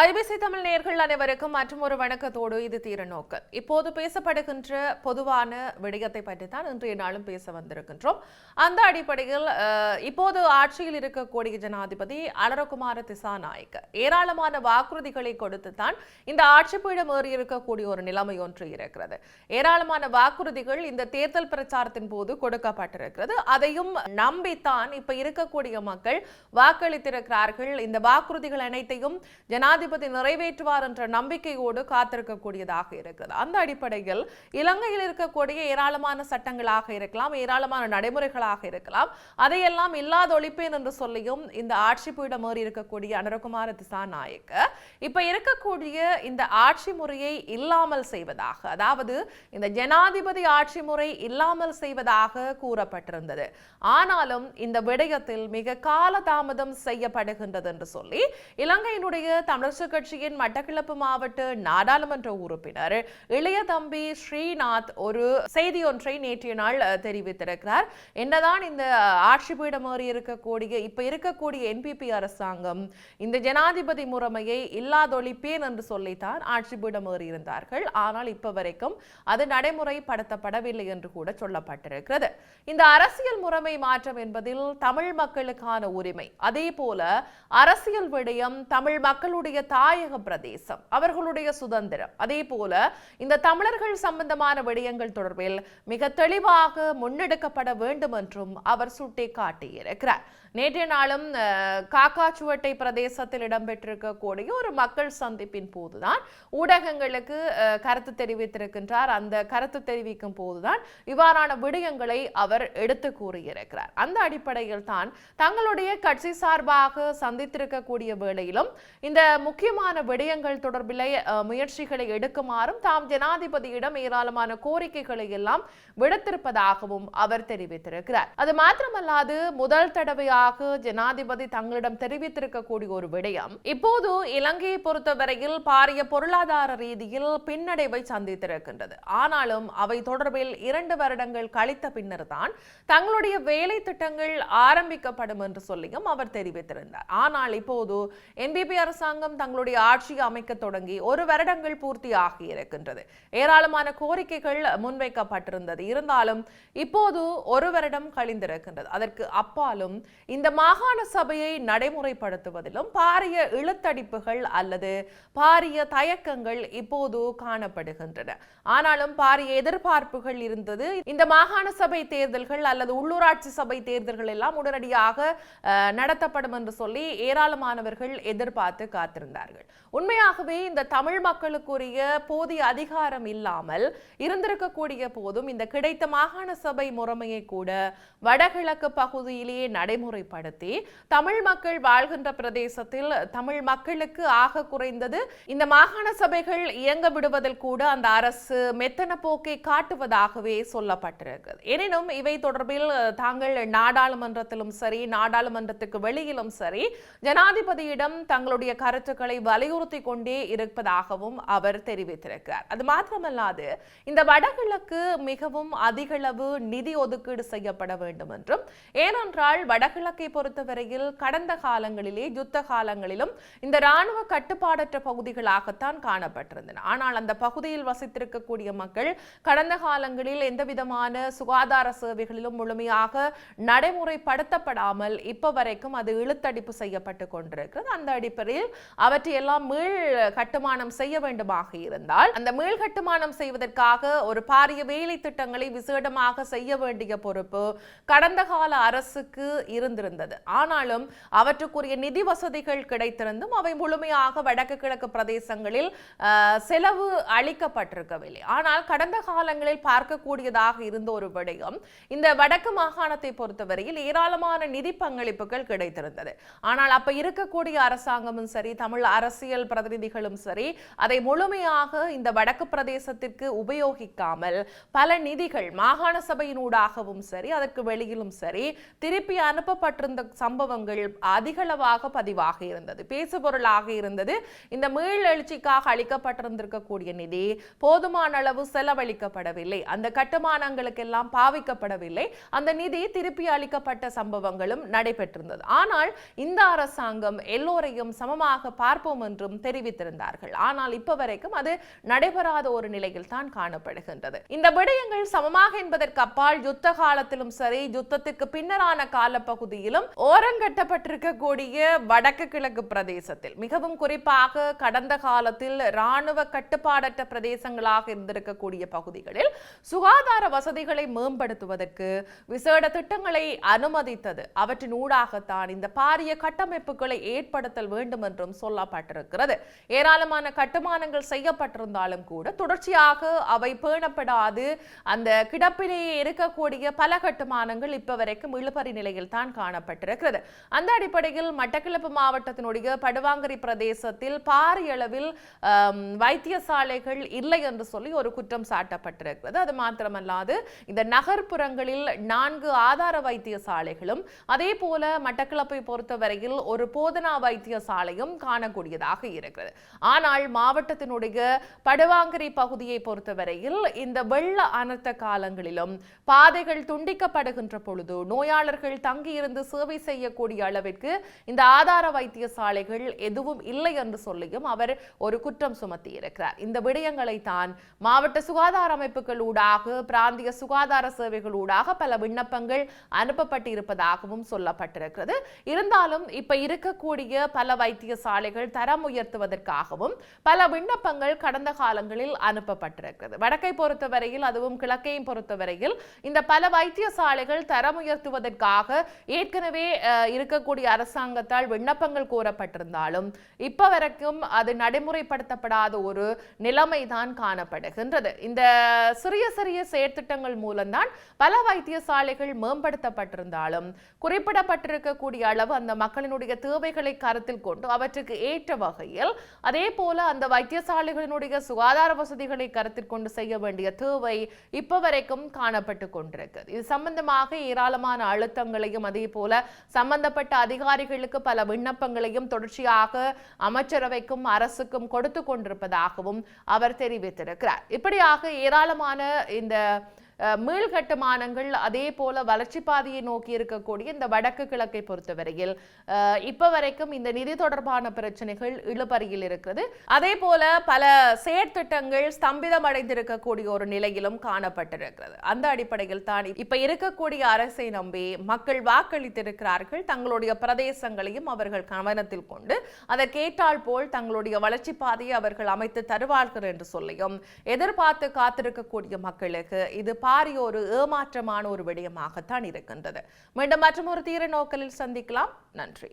IBC Tamil நேர்கள் அனைவருக்கும் மற்றும் ஒரு வணக்கத்தோடு இது தீர நோக்கு. இப்போது பேசப்படுகின்ற பொதுவான விடயத்தை பற்றி தான் இன்றைய நாளும் பேச வந்திருக்கின்றோம். அந்த அடிப்படையில் இப்போது ஆட்சியில் இருக்கக்கூடிய ஜனாதிபதி அலரகுமார திசாநாயக்க ஏராளமான வாக்குறுதிகளை கொடுத்து தான் இந்த ஆட்சி பீடம் ஏறி இருக்கக்கூடிய ஒரு நிலைமை ஒன்று இருக்கிறது. ஏராளமான வாக்குறுதிகள் இந்த தேர்தல் பிரச்சாரத்தின் போது கொடுக்கப்பட்டிருக்கிறது. அதையும் நம்பித்தான் இப்ப இருக்கக்கூடிய மக்கள் வாக்களித்திருக்கிறார்கள். இந்த வாக்குறுதிகள் அனைத்தையும் ஜனாதிபதி நிறைவேற்றுவார் என்ற நம்பிக்கையோடு காத்திருக்கக்கூடியதாக இருக்கிறது. அந்த அடிப்படையில் இலங்கையில் இருக்கக்கூடிய ஏராளமான சட்டங்களாக இருக்கலாம் ஏராளமான நடைமுறைகளாக இருக்கலாம். அதையெல்லாம் இல்லாத ஒழிப்பேன் என்று சொல்லியும் இந்த ஆட்சி பீடம் ஏறி இருக்கக்கூடிய அனுரகுமார திசாநாயக்க இப்ப இருக்கக்கூடிய இந்த ஆட்சி முறையை இல்லாமல் செய்வதாக அதாவது இந்த ஜனாதிபதி ஆட்சி முறை இல்லாமல் செய்வதாக கூறப்பட்டிருந்தது. ஆனாலும் இந்த விடயத்தில் மிக காலதாமதம் செய்யப்படுகின்றது என்று சொல்லி இலங்கையினுடைய தமிழர் தமிழரசு கட்சியின் மட்டக்களப்பு மாவட்ட நாடாளுமன்ற உறுப்பினர் இளைய தம்பி ஸ்ரீநாத் ஒரு செய்தி ஒன்றை நேற்றைய நாள் தெரிவித்திருக்கிறார். என்னதான் இந்த ஆட்சி பீடம் ஏறி இருக்கக்கூடிய இப்ப இருக்கக்கூடிய என்பிபி அரசாங்கம் இந்த ஜனாதிபதி முறைமையை இல்லாதொழிப்பேன் என்று சொல்லித்தான் ஆட்சி பீடம் இருந்தார்கள். ஆனால் இப்ப வரைக்கும் அது நடைமுறைப்படுத்தப்படவில்லை என்று கூட சொல்லப்பட்டிருக்கிறது. இந்த அரசியல் முறைமை மாற்றம் என்பதில் தமிழ் மக்களுக்கான உரிமை. அதே போல அரசியல் விடயம் தமிழ் மக்களுடைய தாயக பிரதேசம் அவர்களுடைய சுதந்திரம். அதே போல இந்த தமிழர்கள் சம்பந்தமான விடயங்கள் தொடர்பில் மிக தெளிவாக முன்னெடுக்கப்பட வேண்டும் என்றும் அவர் சுட்டிக்காட்டியிருக்கிறார். நேற்றைய நாளும் காக்காச்சுவட்டை பிரதேசத்தில் இடம்பெற்றிருக்கக்கூடிய ஒரு மக்கள் சந்திப்பின் போதுதான் ஊடகங்களுக்கு கருத்து தெரிவித்திருக்கின்றார். அந்த கருத்து தெரிவிக்கும் போதுதான் இவ்வாறான விடயங்களை அவர் எடுத்து கூறியிருக்கிறார். அந்த அடிப்படையில் தான் தங்களுடைய கட்சி சார்பாக சந்தித்திருக்கக்கூடிய வேளையிலும் இந்த முக்கியமான விடயங்கள் தொடர்பில் முயற்சிகளை எடுக்குமாறும் தாம் ஜனாதிபதியிடம் ஏராளமான கோரிக்கைகளை எல்லாம் விடுத்திருப்பதாகவும் அவர் தெரிவித்திருக்கிறார். அது மாத்திரமல்லாது முதல் தடவையாக ஜனாதிபதி தங்களிடம் தெரிவித்திருக்கக்கூடிய ஒரு விடயம் இப்போது இலங்கையை பொறுத்தவரையில் பாரிய பொருளாதார ரீதியில் பின்னடைவை சந்தித்திருக்கின்றது. ஆனாலும் அவை தொடர்பில் இரண்டு வருடங்கள் கழித்த பின்னர் தான் தங்களுடைய வேலை திட்டங்கள் ஆரம்பிக்கப்படும் என்று சொல்லியும் அவர் தெரிவித்திருந்தார். ஆனால் இப்போது என்பிபி அரசாங்கம் தங்களுடைய ஆட்சியை அமைக்க தொடங்கி ஒரு வருடங்கள் பூர்த்தி ஆகி இருக்கின்றது. ஏராளமான கோரிக்கைகள் முன்வைக்கப்பட்டிருந்தது. இருந்தாலும் இப்போது ஒரு வருடம் கழிந்திருக்கின்றது. அதற்கு அப்பாலும் இந்த மாகாண சபையை நடைமுறைப்படுத்துவதிலும் பாரிய இழுத்தடிப்புகள் அல்லது பாரிய தயக்கங்கள் இப்போது காணப்படுகின்றன. ஆனாலும் பாரிய எதிர்பார்ப்புகள் இருந்தது. இந்த மாகாண சபை தேர்தல்கள் அல்லது உள்ளூராட்சி சபை தேர்தல்கள் எல்லாம் உடனடியாக அஹ், நடத்தப்படும் என்று சொல்லி ஏராளமானவர்கள் எதிர்பார்த்து காத்திருந்தார்கள் உண்மையாகவே இந்த தமிழ் மக்களுக்குரிய போதிய அதிகாரம் இல்லாமல் இருந்திருக்கக்கூடிய போதும் இந்த கிடைத்த மாகாண சபை முறைமையை கூட வடகிழக்கு பகுதியிலேயே நடைமுறைப்படுத்தி தமிழ் மக்கள் வாழ்கின்ற பிரதேசத்தில் தமிழ் மக்களுக்கு ஆக குறைந்தது இந்த மாகாண சபைகள் இயங்க விடுவதில் கூட அந்த அரசு மெத்தன போக்கை காட்டுவதாகவே சொல்லப்பட்டிருக்கிறது. எனினும் இவை தொடர்பில் தாங்கள் நாடாளுமன்றத்திலும் சரி நாடாளுமன்றத்துக்கு வெளியிலும் சரி ஜனாதிபதியிடம் தங்களுடைய கருத்துக்கள் கருத்துக்களை வலியுறுத்தி கொண்டே இருப்பதாகவும் அவர் தெரிவித்திருக்கிறார். அது மாத்திரமல்லாது இந்த வடகிழக்கு மிகவும் அதிகளவு நிதி ஒதுக்கீடு செய்யப்பட வேண்டும் என்றும் ஏனென்றால் வடகிழக்கை பொறுத்தவரையில் கடந்த காலங்களிலே யுத்த காலங்களிலும் இந்த ராணுவ கட்டுப்பாடற்ற பகுதிகளாகத்தான் காணப்பட்டிருந்தன. ஆனால் அந்த பகுதியில் வசித்திருக்கக்கூடிய மக்கள் கடந்த காலங்களில் எந்த விதமான சுகாதார சேவைகளிலும் முழுமையாக நடைமுறைப்படுத்தப்படாமல் இப்ப வரைக்கும் அது இழுத்தடிப்பு செய்யப்பட்டு கொண்டிருக்கிறது. அந்த அடிப்படையில் அவற்றையெல்லாம் மீள் கட்டுமானம் செய்ய வேண்டுமாக இருந்தால் அந்த மீள் கட்டுமானம் செய்வதற்காக ஒரு பாரிய வேலை திட்டங்களை விசேடமாக செய்ய வேண்டிய பொறுப்பு கடந்த கால அரசுக்கு இருந்திருந்தது. ஆனாலும் அவற்றுக்குரிய நிதி வசதிகள் கிடைத்திருந்தும் அவை முழுமையாக வடக்கு கிழக்கு பிரதேசங்களில் செலவு அளிக்கப்பட்டிருக்கவில்லை. ஆனால் கடந்த காலங்களில் பார்க்கக்கூடியதாக இருந்த ஒரு விடயம் இந்த வடக்கு மாகாணத்தை பொறுத்தவரையில் ஏராளமான நிதி பங்களிப்புகள் கிடைத்திருந்தது. ஆனால் அப்ப இருக்கக்கூடிய அரசாங்கமும் சரி தமிழ் அரசியல் பிரதிநிதிகளும் சரி அதை முழுமையாக இந்த வடக்கு பிரதேசத்திற்கு உபயோகிக்காமல் பல நிதிகள் மாகாண சபையினூடாகவும் சரி அதற்கு வெளியிலும் சரி திருப்பி அனுப்பப்பட்டிருந்த சம்பவங்கள் அதிகளவாக பதிவாக இருந்தது. பேசுபொருளாக இருந்தது. இந்த மீள் எழுச்சிக்காக அளிக்கப்பட்டிருந்திருக்கக்கூடிய நிதி போதுமான அளவு செலவழிக்கப்படவில்லை. அந்த கட்டுமானங்களுக்கெல்லாம் பாவிக்கப்படவில்லை. அந்த நிதி திருப்பி அளிக்கப்பட்ட சம்பவங்களும் நடைபெற்றிருந்தது. ஆனால் இந்த அரசாங்கம் எல்லோரையும் சமமாக பார்ப்போம் என்றும் தெரிவித்திருந்தார்கள். ஆனால் இப்ப வரைக்கும் அது நடைபெறாத ஒரு நிலையில் தான் காணப்படுகின்றது. இந்த விடயங்கள் சமமாக என்பதற்கு அப்பால் யுத்த காலத்திலும் சரி யுத்தத்திற்கு பின்னரான காலப்பகுதியிலும் ஓரங்கட்டப்பட்டிருக்கக்கூடிய வடக்கு கிழக்கு பிரதேசத்தில் மிகவும் குறிப்பாக கடந்த காலத்தில் ராணுவ கட்டுப்பாடற்ற பிரதேசங்களாக இருந்திருக்கக்கூடிய பகுதிகளில் சுகாதார வசதிகளை மேம்படுத்துவதற்கு விசேட திட்டங்களை அனுமதித்தது. அவற்றின் ஊடாகத்தான் இந்த பாரிய கட்டமைப்புகளை ஏற்படுத்தல் வேண்டும் என்றும் சொல்ல சொல்லப்பட்டிருக்கிறது ஏராளமான கட்டுமானங்கள் செய்யப்பட்டிருந்தாலும் கூட தொடர்ச்சியாக அவை பேணப்படாது. அந்த கிடப்பிலேயே இருக்கக்கூடிய பல கட்டுமானங்கள் இப்ப வரைக்கும் இழுபறி நிலையில் தான் காணப்பட்டிருக்கிறது. அந்த அடிப்படையில் மட்டக்களப்பு மாவட்டத்தினுடைய படுவாங்கரி பிரதேசத்தில் பாரிய அளவில் வைத்தியசாலைகள் இல்லை என்று சொல்லி ஒரு குற்றம் சாட்டப்பட்டிருக்கிறது. அது மாத்திரமல்லாது இந்த நகர்ப்புறங்களில் நான்கு ஆதார வைத்தியசாலைகளும் அதே போல மட்டக்களப்பை பொறுத்தவரையில் ஒரு போதனா வைத்தியசாலையும் காணக்கூடியதாக இருக்கிறது. ஆனால் மாவட்டத்தினுடைய படுவாங்கரை பகுதியை பொறுத்தவரையில் இந்த வெள்ள அனர்த்த காலங்களிலும் பாதைகள் துண்டிக்கப்படுகின்ற பொழுது நோயாளர்கள் தங்கியிருந்து சேவை செய்யக்கூடிய அளவிற்கு இந்த ஆதார வைத்தியசாலைகள் எதுவும் இல்லை என்று சொல்லியும் அவர் ஒரு குற்றம் சுமத்தி இருக்கிறார் இந்த விடயங்களை தான் மாவட்ட சுகாதார அமைப்புகள் ஊடாக பிராந்திய சுகாதார சேவைகள் ஊடாக பல விண்ணப்பங்கள் அனுப்பப்பட்டிருப்பதாகவும் சொல்லப்பட்டிருக்கிறது. இருந்தாலும் இப்ப இருக்கக்கூடிய பல வைத்தியசாலைகள் தரம் உயர்த்துவதற்காகவும் பல விண்ணப்பங்கள் கடந்த காலங்களில் அனுப்பப்பட்டிருக்கிறது. வடக்கை பொறுத்தவரையில் அதுவும் கிழக்கையும் பொறுத்தவரையில் இந்த பல வைத்தியசாலைகள் தரம் உயர்த்துவதற்காக ஏற்கனவே இருக்கக்கூடிய அரசாங்கத்தால் விண்ணப்பங்கள் கூறப்பட்டிருந்தாலும் இப்ப வரைக்கும் அது நடைமுறைப்படுத்தப்படாத ஒரு நிலைமைதான் காணப்படுகின்றது. இந்த சிறிய சிறிய செயற்திட்டங்கள் மூலம்தான் பல வைத்தியசாலைகள் மேம்படுத்தப்பட்டிருந்தாலும் குறிப்பிடப்பட்டிருக்கக்கூடிய அளவு அந்த மக்களினுடைய தேவைகளை கருத்தில் கொண்டு அவற்றுக்கு ஏற்ற வகையில். அதே போல அந்த வைத்தியசாலைகளினுடைய சுகாதார வசதிகளை கருத்தில் கொண்டு செய்ய வேண்டிய தேவை இப்ப வரைக்கும் காணப்பட்டு கொண்டிருக்கிறது. இது சம்பந்தமாக ஏராளமான அழுத்தங்களையும் அதே போல சம்பந்தப்பட்ட அதிகாரிகளுக்கு பல விண்ணப்பங்களையும் தொடர்ச்சியாக அமைச்சரவைக்கும் அரசுக்கும் கொடுத்து கொண்டிருப்பதாகவும் அவர் தெரிவித்திருக்கிறார். இப்படியாக ஏராளமான இந்த மீள் மீள்கட்டுமானங்கள் அதே போல வளர்ச்சி பாதையை நோக்கி இருக்கக்கூடிய இந்த வடக்கு கிழக்கை பொறுத்தவரையில் இப்போ இப்ப வரைக்கும் இந்த நிதி தொடர்பான பிரச்சனைகள் இழுபறியில் இருக்கிறது அதே போல பல செயற்திட்டங்கள் ஸ்தம்பிதம் அடைந்திருக்கக்கூடிய ஒரு நிலையிலும் காணப்பட்டிருக்கிறது. அந்த அடிப்படையில் தான் இப்ப இருக்கக்கூடிய அரசை நம்பி மக்கள் வாக்களித்திருக்கிறார்கள். தங்களுடைய பிரதேசங்களையும் அவர்கள் கவனத்தில் கொண்டு அதற்கேற்றால் போல் தங்களுடைய வளர்ச்சி பாதையை அவர்கள் அமைத்து தருவார்கள் என்று சொல்லியும் எதிர்பார்த்து காத்திருக்கக்கூடிய மக்களுக்கு இது பாரிய ஒரு ஏமாற்றமான ஒரு விடயமாகத்தான் இருக்கின்றது. மீண்டும் மற்றும் ஒரு தீர நோக்கலில் சந்திக்கலாம். நன்றி.